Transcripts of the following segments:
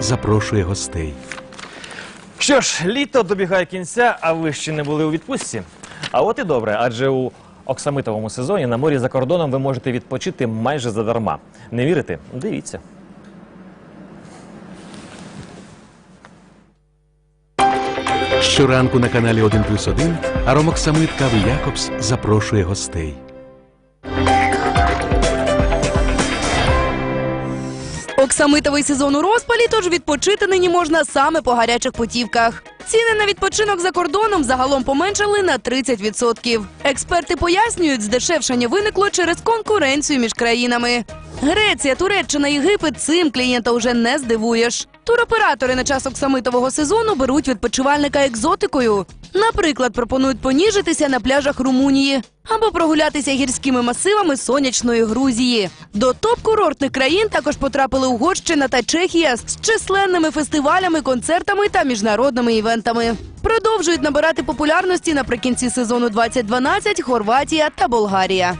запрошує гостей. Що ж, літо добігає кінця, а ви ще не були у відпустці? А от і добре, адже у оксамитовому сезоні на морі за кордоном ви можете відпочити майже задарма. Не вірите? Дивіться. Щоранку на каналі 1 плюс 1 Аромоксамит Кави Якобс запрошує гостей. Оксамитовий сезон у розпалі, тож відпочити нині можна саме по гарячих путівках. Ціни на відпочинок за кордоном загалом поменшали на 30%. Експерти пояснюють, здешевшення виникло через конкуренцію між країнами. Греція, Туреччина, Єгипет цим клієнта вже не здивуєш. Туроператори на час оксамитового сезону беруть відпочивальника екзотикою. Наприклад, пропонують поніжитися на пляжах Румунії або прогулятися гірськими масивами сонячної Грузії. До топ-курортних країн також потрапили Угорщина та Чехія з численними фестивалями, концертами та міжнародними івентами. Продовжують набирати популярності наприкінці сезону 2012 Хорватія та Болгарія.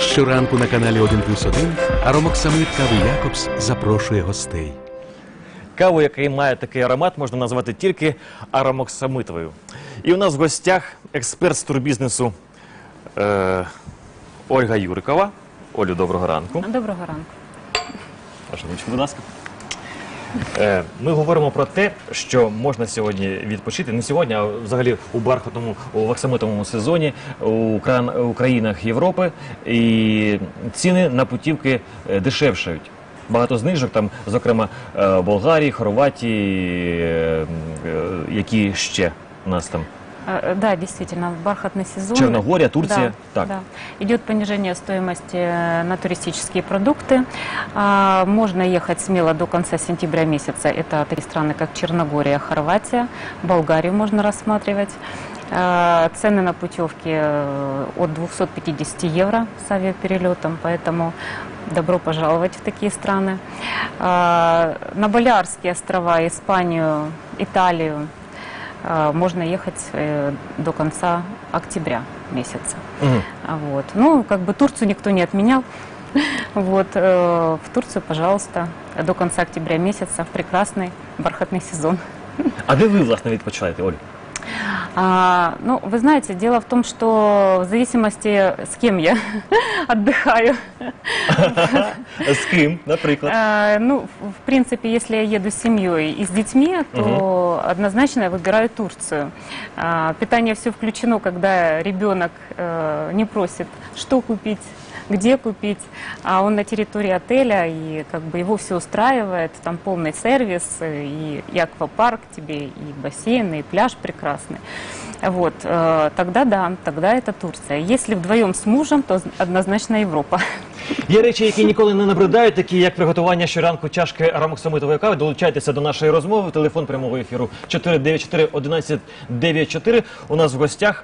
Щоранку на каналі 1 плюс 1 Аромоксамит Кави Якобс запрошує гостей. Каву, який має такий аромат, можна назвати тільки аромоксамитовою. І у нас в гостях експерт з турбізнесу е, Ольга Юрикова. Олю, доброго ранку. Доброго ранку. Ручка, будь ласка. Е, Ми говоримо про те, що можна сьогодні відпочити не сьогодні, а взагалі у бархатному у ваксамитовому сезоні у, країнах Європи. І ціни на путівки е, дешевшають. Багато знижок, там, зокрема, е, Болгарії, Хорватії, які ще у нас там Да, действительно, бархатный сезон. Черногория, Турция. Да, Так. да. Идет понижение стоимости э, на туристические продукты. А, Можно ехать смело до конца сентября месяца. Это три страны, как Черногория, Хорватия. Болгарию можно рассматривать. А, Цены на путевки э, от 250 евро с авиаперелетом, поэтому добро пожаловать в такие страны. А, На Балиарские острова, Испанию, Италию можно ехать э, до конца октября месяца. А Вот. Ну, как бы Турцию никто не отменял. Вот, э, в Турцию, пожалуйста, до конца октября месяца в прекрасный бархатный сезон. А де ви, власне, відпочиваєте, Оль? А, ну, вы знаете, дело в том, что в зависимости, с кем я отдыхаю, З ким, наприклад? Э, Ну, в- в принципе, если я еду с семьей и с детьми, то однозначно я выбираю Турцию. А, Питание все включено, когда ребенок э, не просит, что купить, где купить, а он на территории отеля, и как бы его все устраивает, там полный сервис, э, и, и аквапарк тебе, и бассейн, и пляж прекрасный. Вот, э, тогда да, тогда это Турция. Если вдвоем с мужем, то однозначно Европа. Є речі, які ніколи не набридають, такі як приготування щоранку чашки аромоксамитової кави. Долучайтеся до нашої розмови. Телефон прямого ефіру 494 1194. У нас в гостях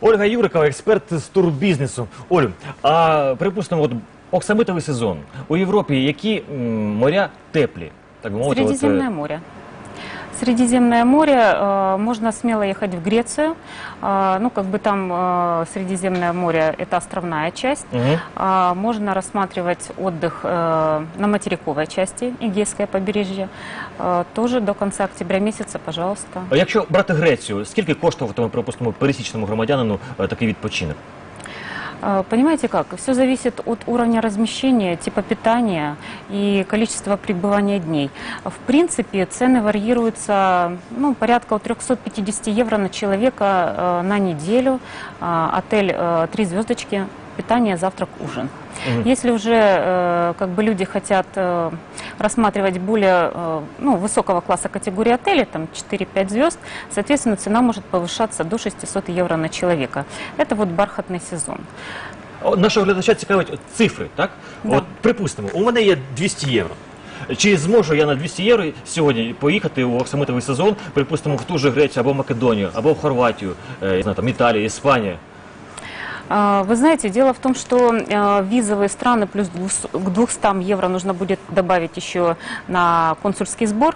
Ольга Юрикова, експерт з турбізнесу. Олю, а припустимо, от оксамитовий сезон у Європі, які м, моря теплі, так би мовити, от, е, Средиземное море. Средиземное море, э, можно смело ехать в Грецию. Э, ну, как бы там э, Средиземное море – это островная часть. Мгм. А, Можно рассматривать отдых э, на материковой части, Эгейское побережье. Э, Тоже до конца октября месяца, пожалуйста. А якщо брати Грецію, скільки коштуватиме, припустимо, пересічному громадянину е, такий відпочинок? Э, Понимаете как? Все зависит от уровня размещения, типа питания и количества пребывания дней. В принципе, цены варьируются ну, порядка от 350 евро на человека э, на неделю. А, Отель э, три звездочки, питание, завтрак, ужин. Если уже э, как бы люди хотят э, рассматривать более э, ну, высокого класса категории отелей, там 4-5 звезд, соответственно, цена может повышаться до 600 евро на человека. Это вот бархатный сезон. О, Нашого глядача цікавить от цифри, так? Да. От припустимо, у мене є 200 євро. Чи зможу я на 200 євро сьогодні поїхати у оксамитовий сезон, припустимо, в ту же Грецію або Македонію, або в Хорватію, е, я знаю, там Італія, Іспанія? А, Вы знаете, дело в том, что э, визовые страны плюс к 200 евро нужно будет добавить еще на консульский сбор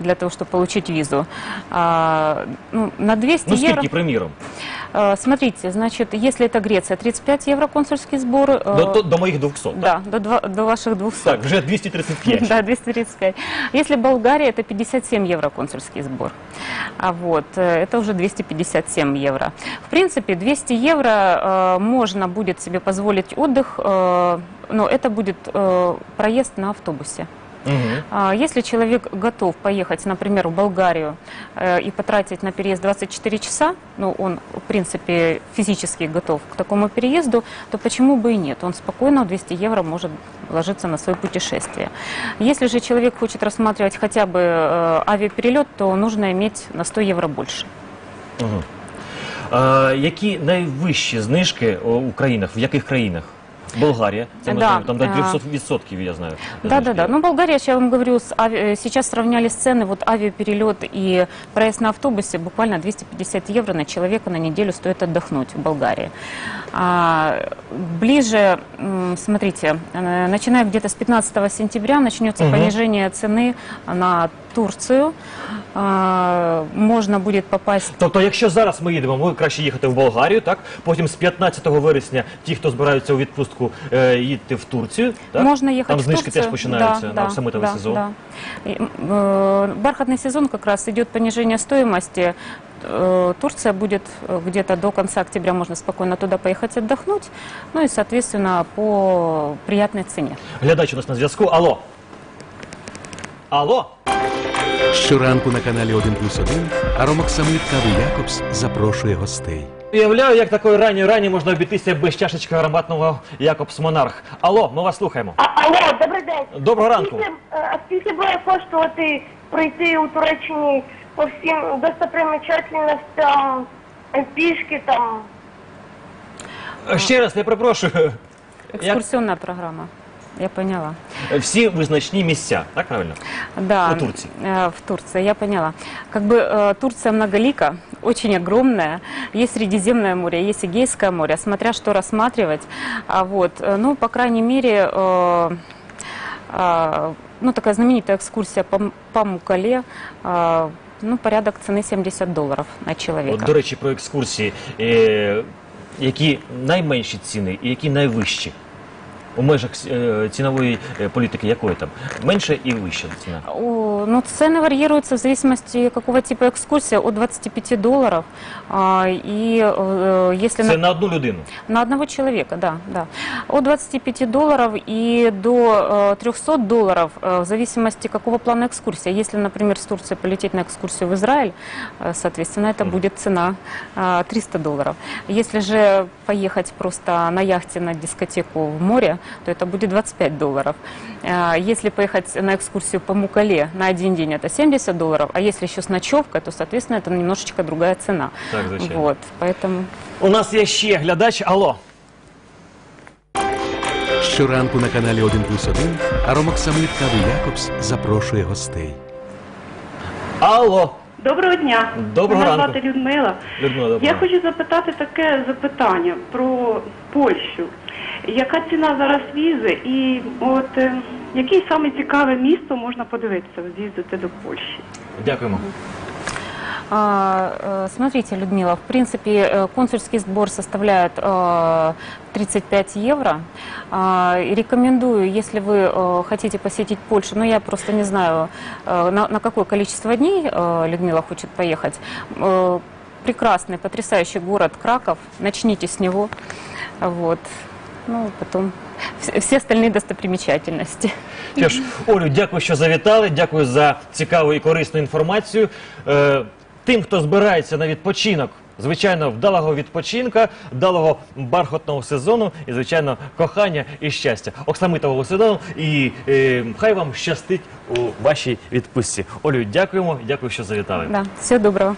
для того, чтобы получить визу. А, ну, на 200 Ну евро... скільки, приміром? Э, Смотрите, значит, если это Греция, 35 евро консульский сбор. э, До, до, до моїх 200, так? Да, до, два- до ваших 200. Так, вже 235. Да, 235. Если Болгария, это 57 евро консульский сбор. А вот, э, это уже 257 евро. В принципе, 200 евро э, можно будет себе позволить отдых, э, но это будет э, проезд на автобусе. Мгм. А Если человек готов поехать, например, в Болгарию э, и потратить на переезд 24 часа, ну, он, в принципе, физически готов к такому переезду, то почему бы и нет? Он спокойно 200 евро может ложиться на свое путешествие. Если же человек хочет рассматривать хотя бы э, авиаперелет, то нужно иметь на 100 евро больше. Мгм. А, які найвищі знижки о, у країнах? В яких країнах? Болгарія, це ми Да, там до а. 300% я знаю. Да, да, да. Ну, Болгария, я вам говорю, с ави- э, сейчас сравняли цены, вот авиаперелет и проезд на автобусе, буквально 250 евро на человека на неделю стоит отдохнуть в Болгарии. А, ближе, смотрите, э, начиная где-то с 15 сентября начнется Мгм. понижение цены на Турцию. А, можно будет попасть Тобто, якщо зараз ми їдемо, ми краще їхати в Болгарію, так? Потім з 15 вересня ті, хто збираються у відпустку, е, їдьте в Турцію. Так? Можно ехать Там в знижки Турцию. теж починаються Да, на да, самитовий да, сезон. да. И, м, э, бархатный сезон как раз идет понижение стоимости. Э, Турция будет э, где-то до конца октября, можно спокойно туда поехать отдохнуть. Ну и, соответственно, по приятной цене. Глядач у нас на зв'язку. Алло. Алло. Щоранку на каналі 1 плюс 1 Аромок Самит Кави Якобс запрошує гостей. Уявляю, як такої ранньої рані можна обійтися без чашечки ароматного Якобс Монарх. Алло, ми вас слухаємо. А, алло, добрий день. Доброго ранку. Скільки, е, А скільки буде коштувати пройти у Туреччині по всім достопримечательностям, е, пішки там? Ще раз, я перепрошую. Як Экскурсионная программа. Я поняла. всі визначні місця, так правильно? Да, У Турции. э, в Турции, я поняла. Как бы э, Турция многолика, очень огромная. Есть Средиземное море, есть Эгейское море, смотря что рассматривать. А вот, э, ну, по крайней мере, э, э, ну, такая знаменитая экскурсия по, М- по Мукале, э, ну, порядок цены 70 долларов на человека. От, до речі, про екскурсії. Е, які найменші ціни і які найвищі? У межах е, цінової е, політики якої там? Менша і вища ціна. О, ну, цены варьируются в зависимости какого типа экскурсия от 25 долларов. А, и э, если Це на, на одну людину. на одного человека, да, да. От 25 долларов и до э, 300 долларов э, в зависимости какого плана экскурсия. Если, например, с Турции полететь на экскурсию в Израиль, э, соответственно, это будет цена э, 300 долларов. Если же поехать просто на яхте на дискотеку в море, то это будет 25 долларов. Э, Если поехать на экскурсию по Мукале на один день, это 70 долларов, а если еще с ночевкой, то, соответственно, это немножечко другая цена. Так, звичайно. Вот, поэтому... У нас є ще глядач. Алло. Щоранку на каналі 1 плюс 1 Аромок Самит Кави Якобс запрошує гостей. Алло. Доброго дня. Доброго Мене ранку. звати Людмила. Людмила, доброго. Я хочу запитати таке запитання про Польщу. Яка ціна зараз візи і от е, яке саме цікаве місто можна подивитися, з'їздити до Польщі? Дякуємо. А, э, Смотрите, Людмила, в принципе, э, консульский сбор составляет э, 35 евро. А, и Рекомендую, если вы э, хотите посетить Польшу, но я просто не знаю, э, на на какое количество дней э, Людмила хочет поехать. Э, Прекрасный, потрясающий город Краков. Начните с него. Вот. Ну, потом вс- все остальные достопримечательности. Ж, Олю, дякую, що завітали. Дякую за цікаву і корисну інформацію. Е, тим, хто збирається на відпочинок, звичайно, вдалого відпочинка, вдалого бархатного сезону і, звичайно, кохання і щастя. Оксамитового сезону. І е, хай вам щастить у вашій відпустці. Олю, дякуємо, дякую, що завітали. Да, всего доброго.